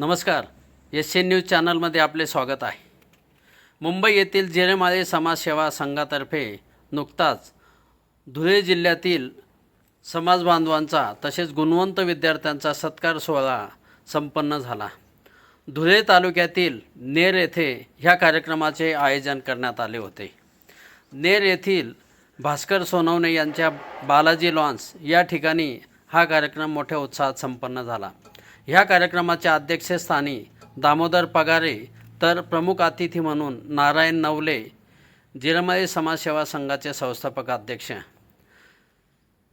नमस्कार. S N news चॅनलमध्ये आपले स्वागत आहे. मुंबई येथील जेरेमाळे समाजसेवा संघातर्फे नुकताच धुळे जिल्ह्यातील समाजबांधवांचा तसेच गुणवंत विद्यार्थ्यांचा सत्कार सोहळा संपन्न झाला. धुळे तालुक्यातील नेर येथे ह्या कार्यक्रमाचे आयोजन करण्यात आले होते. नेर येथील भास्कर सोनवणे यांच्या बालाजी लॉन्स या ठिकाणी हा कार्यक्रम मोठ्या उत्साहात संपन्न झाला. ह्या कार्यक्रमाच्या अध्यक्षस्थानी दामोदर पगारे तर प्रमुख अतिथी म्हणून नारायण नवले जिरमाई समाजसेवा संघाचे संस्थापक अध्यक्ष.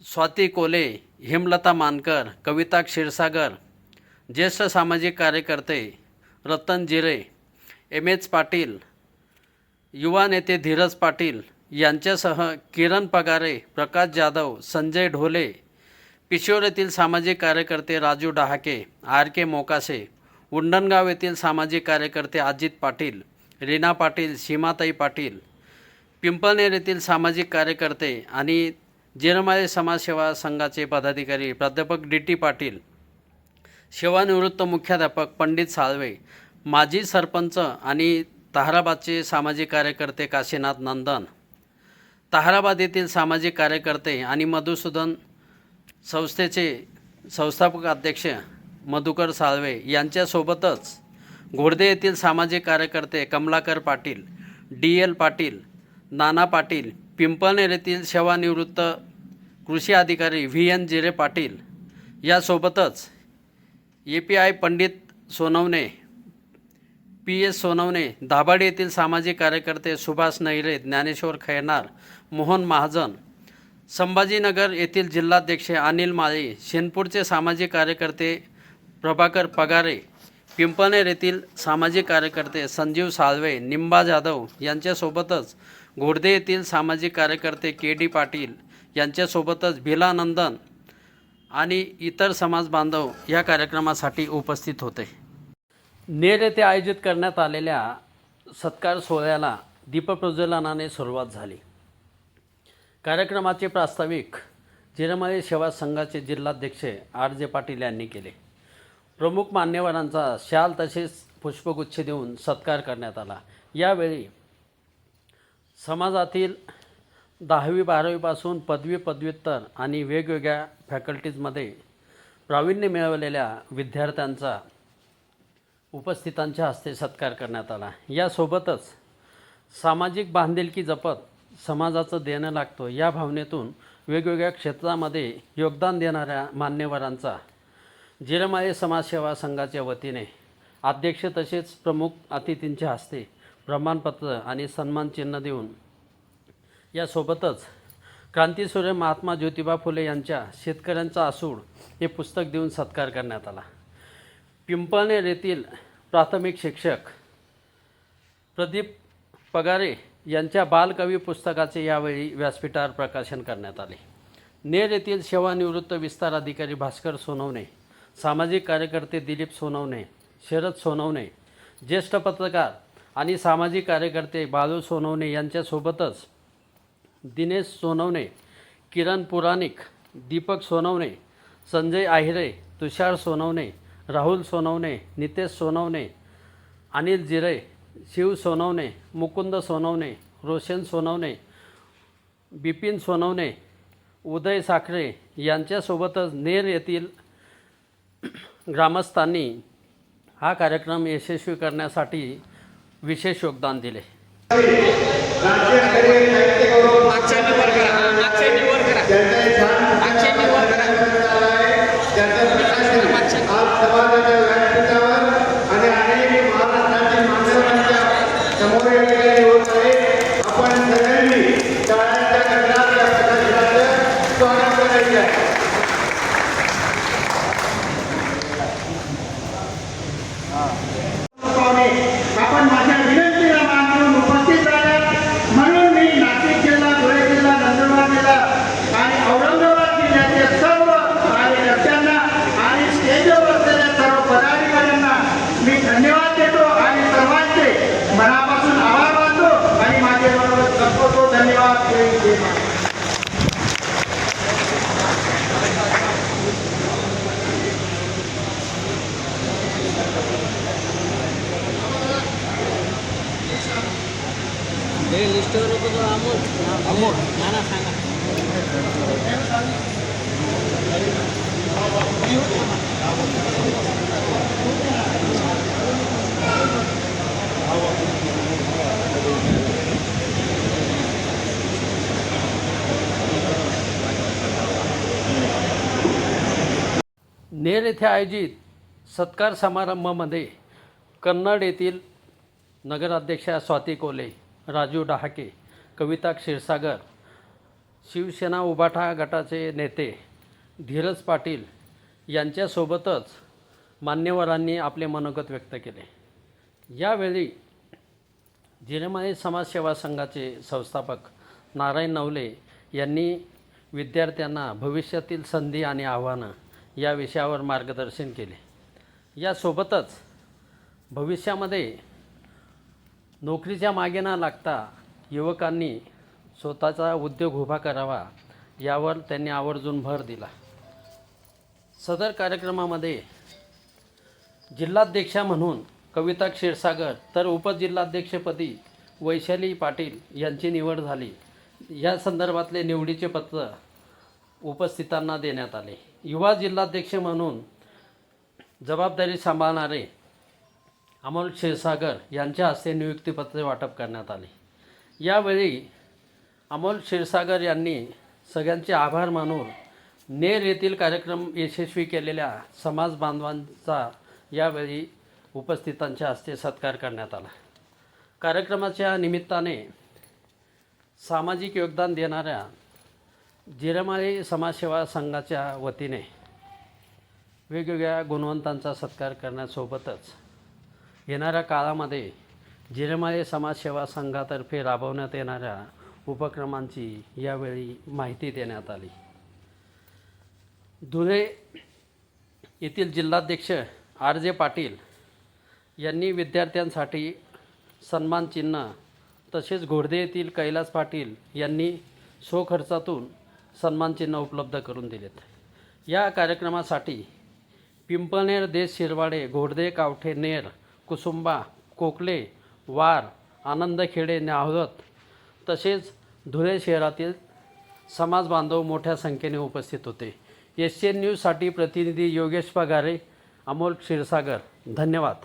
स्वाती कोले हेमलता मानकर कविता क्षीरसागर ज्येष्ठ सामाजिक कार्यकर्ते रतन जिरे एम एच पाटील युवा नेते धीरज पाटील यांच्यासह किरण पगारे प्रकाश जाधव संजय ढोले पिशोरेतील सामाजिक कार्यकर्ते राजू डहाके आर के मोकासे उंडणगाव येथील सामाजिक कार्यकर्ते अजित पाटील रीना पाटील सीमाताई पाटील पिंपळनेर येथील सामाजिक कार्यकर्ते आणि जेरमाळे समाजसेवा संघाचे पदाधिकारी प्राध्यापक डी टी पाटील सेवानिवृत्त मुख्याध्यापक पंडित साळवे माजी सरपंच आणि ताहराबादचे सामाजिक कार्यकर्ते काशीनाथ नंदन ताहराबाद येथील सामाजिक कार्यकर्ते आणि मधुसूदन संस्थेचे संस्थापक अध्यक्ष मधुकर साळवे यांच्यासोबतच घोडदे येथील सामाजिक कार्यकर्ते कमलाकर पाटील डी एल पाटील नाना पाटील पिंपळनेर येथील सेवानिवृत्त कृषी अधिकारी व्ही एन जिरे पाटील यासोबतच A P I Pandit Sonawane P S Sonawane Dabhade येथील सामाजिक कार्यकर्ते सुभाष नैरे ज्ञानेश्वर खैरनार मोहन महाजन संभाजीनगर येथील जिल्हाध्यक्ष अनिल माळी शेनपूरचे सामाजिक कार्यकर्ते प्रभाकर पगारे पिंपळनेर येथील सामाजिक कार्यकर्ते संजीव साळवे निंबा जाधव यांच्यासोबतच घोडदे येथील सामाजिक कार्यकर्ते के डी पाटील यांच्यासोबतच भिलानंदन आणि इतर समाज बांधव या कार्यक्रमासाठी उपस्थित होते. नेर येथे आयोजित करण्यात आलेल्या सत्कार सोहळ्याला दीपप्रज्वलनाने सुरुवात झाली. कार्यक्रमाचे प्रास्ताविक जिरमळे सेवा संघाचे जिल्हाध्यक्ष आर जे पाटील यांनी केले. प्रमुख मान्यवरांचा शाल तसेच पुष्पगुच्छ देऊन सत्कार करण्यात आला. यावेळी समाजातील दहावी बारावीपासून पदवी पदव्युत्तर आणि वेगवेगळ्या फॅकल्टीजमध्ये प्रावीण्य मिळवलेल्या विद्यार्थ्यांचा उपस्थितांच्या हस्ते सत्कार करण्यात आला. यासोबतच सामाजिक बांधिलकी जपत समाजाचं देणं लागतं. या भावनेतून वेगवेगळ्या क्षेत्रामध्ये योगदान देणाऱ्या मान्यवरांचा जिरमाळे समाजसेवा संघाच्या वतीने अध्यक्ष तसेच प्रमुख अतिथींच्या हस्ते प्रमाणपत्र आणि सन्मानचिन्ह देऊन यासोबतच क्रांतीसूर्य महात्मा ज्योतिबा फुले यांच्या शेतकऱ्यांचा आसूड हे पुस्तक देऊन सत्कार करण्यात आला. पिंपळनेर येथील प्राथमिक शिक्षक प्रदीप पगारे यांच्या बालकवी पुस्तकाचे यावेळी व्यासपीठावर प्रकाशन करण्यात आले. नेर येथील सेवानिवृत्त विस्तार अधिकारी भास्कर सोनवणे सामाजिक कार्यकर्ते दिलीप सोनवणे शरद सोनवणे ज्येष्ठ पत्रकार आणि सामाजिक कार्यकर्ते बाळू सोनवणे यांच्यासोबतच दिनेश सोनवणे किरण पुराणिक दीपक सोनवणे संजय आहिरे तुषार सोनवणे राहुल सोनवणे नितेश सोनवणे अनिल जिरे शिव सोनवणे मुकुंद सोनवणे रोशन सोनवणे बिपिन सोनवणे उदय साखरे यांच्यासोबतच नेर येथील ग्रामस्थांनी हा कार्यक्रम यशस्वी करण्यासाठी विशेष योगदान दिले. લિસ્ટોર તો અમૂલ અમૂલ ના ના સાંગા नेर येथे आयोजित सत्कार समारंभामध्ये कन्नड येथील नगराध्यक्षा स्वाती कोले राजू डहाके कविता क्षीरसागर शिवसेना उबाठा गटाचे नेते धीरज पाटील यांच्यासोबतच मान्यवरांनी आपले मनोगत व्यक्त केले. यावेळी जिरेमाळी समाजसेवा संघाचे संस्थापक नारायण नवले यांनी विद्यार्थ्यांना भविष्यातील संधी आणि आव्हानं या विषयावर मार्गदर्शन केले. यासोबतच भविष्यामध्ये नोकरीच्या मागे न लागता युवकांनी स्वतःचा उद्योग उभा करावा यावर त्यांनी आवर्जून भर दिला. सदर कार्यक्रमामध्ये जिल्हाध्यक्षा म्हणून कविता क्षीरसागर तर उपजिल्हाध्यक्षपदी वैशाली पाटील यांची निवड झाली. या संदर्भातले निवडीचे पत्र उपस्थितांना देण्यात आले. युवा जिल्हाध्यक्ष म्हणून जबाबदारी सांभाळणारे अमोल क्षीरसागर यांच्या हस्ते नियुक्तीपत्रे वाटप करण्यात आले. यावेळी अमोल क्षीरसागर यांनी सगळ्यांचे आभार मानून नेर येथील कार्यक्रम यशस्वी केलेल्या समाज बांधवांचा यावेळी उपस्थितांच्या हस्ते सत्कार करण्यात आला. कार्यक्रमाच्या निमित्ताने सामाजिक योगदान देणाऱ्या जिरमाळी समाजसेवा संघाच्या वतीने वेगवेगळ्या गुणवंतांचा सत्कार करण्यासोबतच येणाऱ्या काळामध्ये जिरमाळी समाजसेवा संघातर्फे राबवण्यात येणाऱ्या उपक्रमांची यावेळी माहिती देण्यात आली. धुळे येथील जिल्हाध्यक्ष आर जे पाटील यांनी विद्यार्थ्यांसाठी सन्मान चिन्ह तसेच घोडदे येथील कैलास पाटील यांनी स्वखर्चातून सन्मान चिन्ह उपलब्ध करून दिलेत. या कार्यक्रमासाठी पिंपळनेर देश शिरवाडे घोडदे कावठे नेर कुसुंबा कोकले वार आनंदखेडे न्याहगत तसेच धुळे शहरातील समाज बांधव मोठ्या संख्येने उपस्थित होते. एस एन न्यूजसाठी प्रतिनिधी योगेश पगारे अमोल क्षीरसागर. धन्यवाद.